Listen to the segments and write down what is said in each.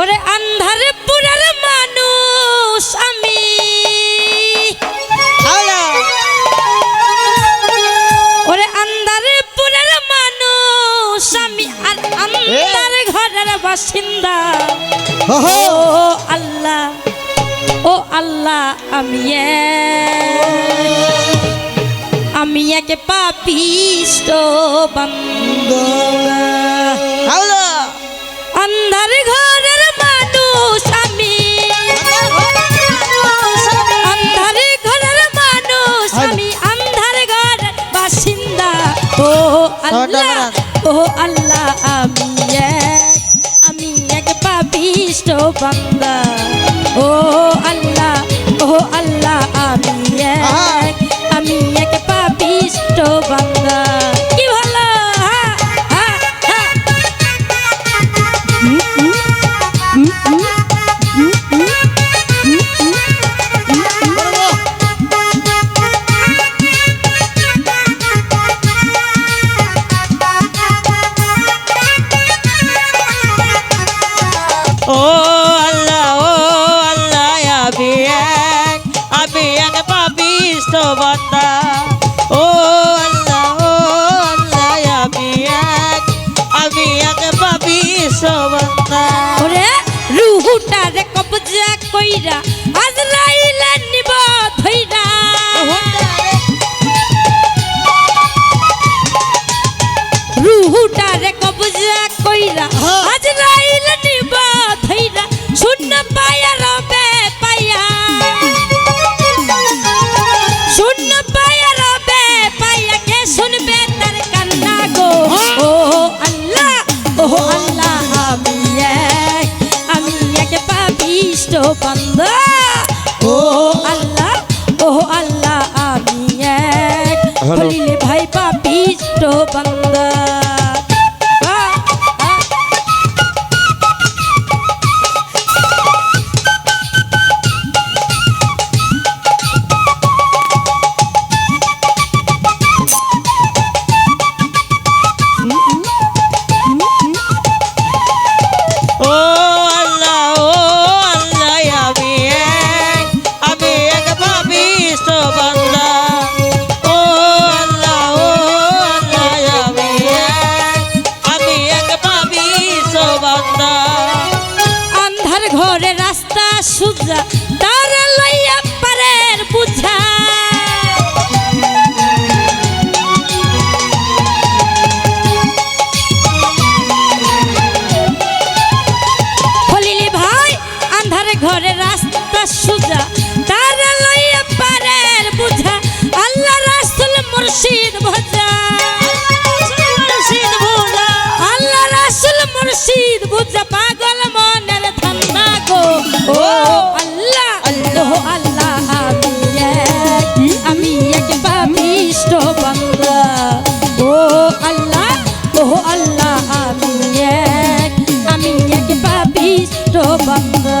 ওরে আন্ধার পুরার মানুষ আমি। ওরে আন্ধার পুরার মানুষ আমি আর আন্ধার ঘরের বাসিন্দা। ও আল্লাহ ও আল্লাহ আমি আমি একে পাপিষ্ট বন্ধ আন্ধার ঘর আল্লাহ আমি এক আমি এক পাবিষ্ট বাংলা বান্দা বান্দা রাস্তা সুজা, তারা লইয়া পারের বুঝা, আল্লাহ রাসুল মুর্শিদ ভোজা। আল্লাহ রাসুল মুর্শিদ ভোজা, পাগল মনের ধান্না গো। ও আল্লাহ আল্লাহ আল্লাহ, আমি এক আমি এক পাপিষ্ট বাংলা ও আল্লাহ ও আল্লাহ, আমি এক আমি এক পাপিষ্ট বাংলা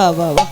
와, 와, 와.